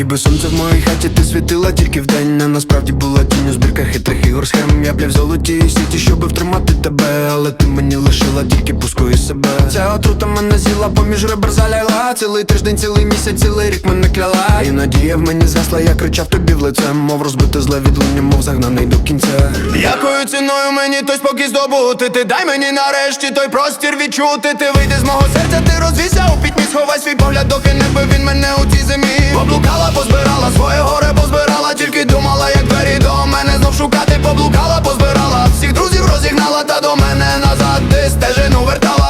Ніби сонце в моїй хаті ти світила тільки вдень А насправді була тінь у збірках хитрих ігор схем. Я бля в золотій сіті, щоби втримати тебе. Але ти мені лишила тільки пуску із себе. Ця отрута мене з'їла, поміж ребер залягла. Цілий тиждень, цілий місяць, цілий рік мене кляла. І надія в мені згасла, я кричав тобі в лице. Мов розбите зле відлуння, мов загнаний до кінця. Якою ціною мені той спокій здобути Ти дай мені нарешті той простір відчути. Ти вийди з мого серця, ти розвійся у пітьмі. Сховай свій погляд, доки не бив він мене у цій зимі Поблукала, до мене назад ти стежину вертала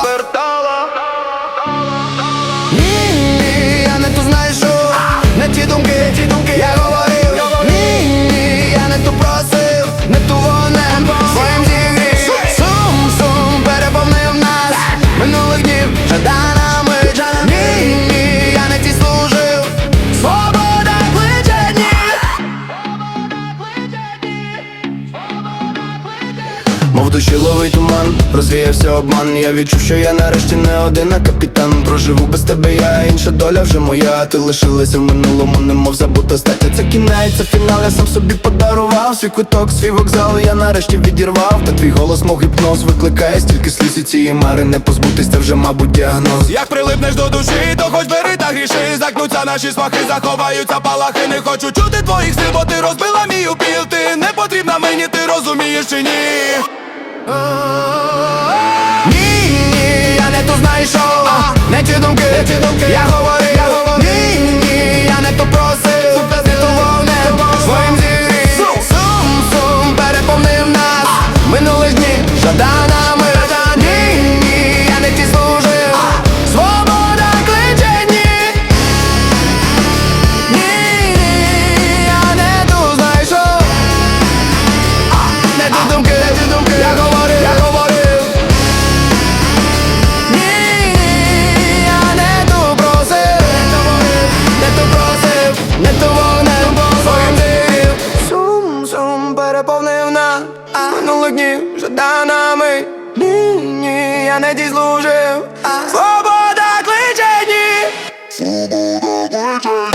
Мов душі ловий туман, розвіявся обман. Я відчув, що я нарешті не один, а капітан. Проживу без тебе, я інша доля вже моя. Ти лишилася в минулому, немов забута стаття. Це кінець, це фінал, я сам собі подарував Свій квиток, свій вокзал, я нарешті відірвав Та твій голос, мов гіпноз, викликає стільки сліз і цієї мари Не позбутись, це вже, мабуть, діагноз. Як прилипнеш до душі, то хоч бери та гріши. Закнуться наші смахи, заховаються палахи. Не хочу чути твоїх слів, бо ти розбила мій упіл. Ти не потрібна мені, ти розумієш чи ні? Ні, я не ту знайшов. Не ті думки, не ті думки, я Ні, я не діслужив Свобода кличе ні. Свобода кличе